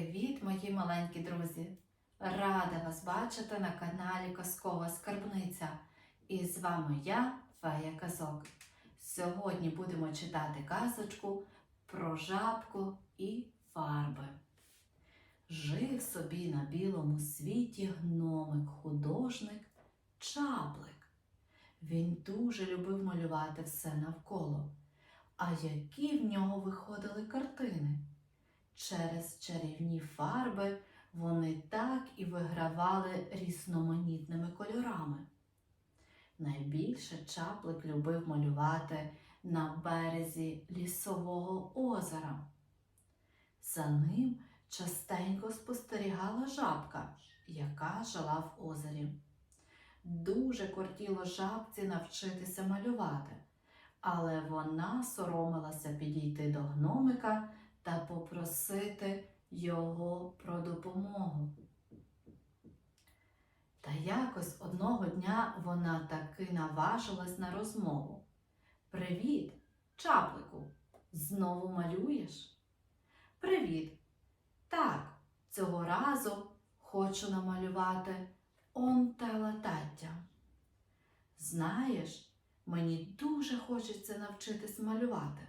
Привіт, мої маленькі друзі! Рада вас бачити на каналі Казкова Скарбниця. І з вами я, Фея Казок. Сьогодні будемо читати казочку про жабку і фарби. Жив собі на білому світі гномик-художник Чаплик. Він дуже любив малювати все навколо. А які в нього виходили картини? Через чарівні фарби вони так і вигравали різноманітними кольорами. Найбільше чаплик любив малювати на березі лісового озера. За ним частенько спостерігала жабка, яка жила в озері. Дуже кортіло жабці навчитися малювати, але вона соромилася підійти до гномика та попросити його про допомогу. Та якось одного дня вона таки наважилась на розмову. Привіт, чаплику, знову малюєш? Привіт. Так, цього разу хочу намалювати он те латаття. Знаєш, мені дуже хочеться навчитись малювати.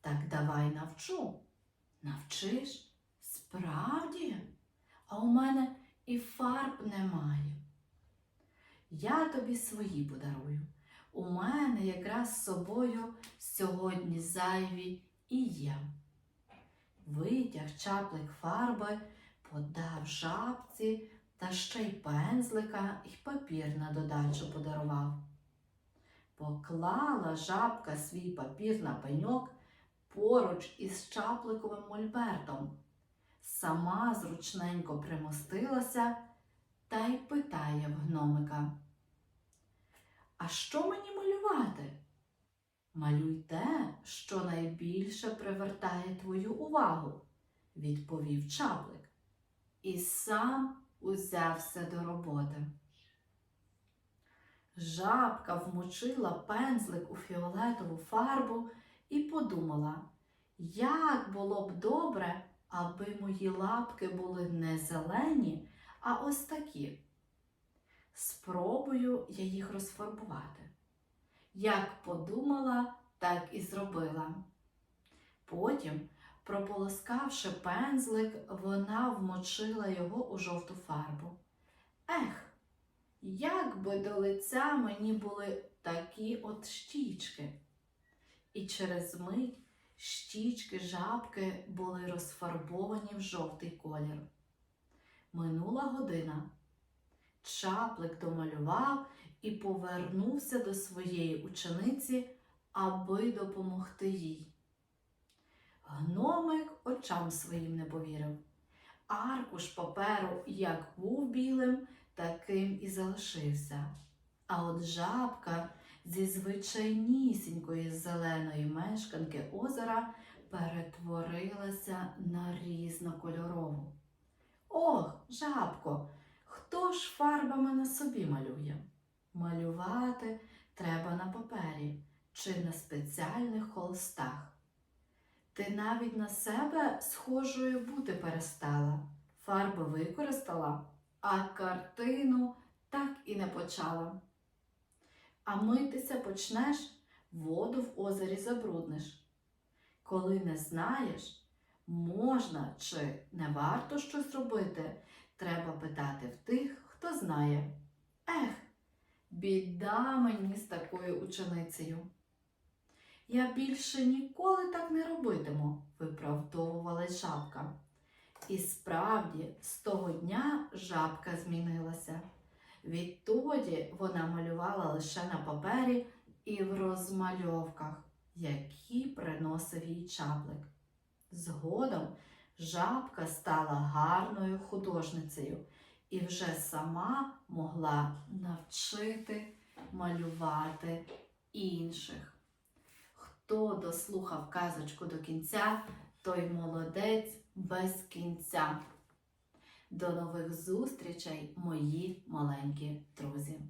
Так давай навчу. Навчиш? Справді? А у мене і фарб немає. Я тобі свої подарую. У мене якраз з собою сьогодні зайві і є. Витяг чаплик фарби, подав жабці та ще й пензлика і папір на додачу подарував. Поклала жабка свій папір на пеньок поруч із чапликовим мольбертом. Сама зручненько примостилася та й питає в гномика. А що мені малювати? Малюй те, що найбільше привертає твою увагу, відповів чаплик, і сам узявся до роботи. Жабка вмочила пензлик у фіолетову фарбу і подумала, як було б добре, аби мої лапки були не зелені, а ось такі. Спробую я їх розфарбувати. Як подумала, так і зробила. Потім, прополоскавши пензлик, вона вмочила його у жовту фарбу. Ех, як би до лиця мені були такі от щічки. І через мить щічки жабки були розфарбовані в жовтий колір. Минула година. Чаплик домалював і повернувся до своєї учениці, аби допомогти їй. Гномик очам своїм не повірив. Аркуш паперу як був білим, таким і залишився. А от жабка зі звичайнісінької зеленої мешканки озера перетворилася на різнокольорову. Ох, жабко, хто ж фарбами на собі малює? Малювати треба на папері чи на спеціальних холстах. Ти навіть на себе схожою бути перестала, фарби використала, а картину так і не почала. А митися почнеш, воду в озері забрудниш. Коли не знаєш, можна чи не варто щось робити, треба питати в тих, хто знає. Ех, біда мені з такою ученицею. Я більше ніколи так не робитиму, виправдовувалась жабка. І справді, з того дня жабка змінилася. Відтоді вона малювала лише на папері і в розмальовках, які приносив їй чаплик. Згодом жабка стала гарною художницею і вже сама могла навчити малювати інших. Хто дослухав казочку до кінця, той молодець без кінця. До нових зустрічей, мої маленькі друзі!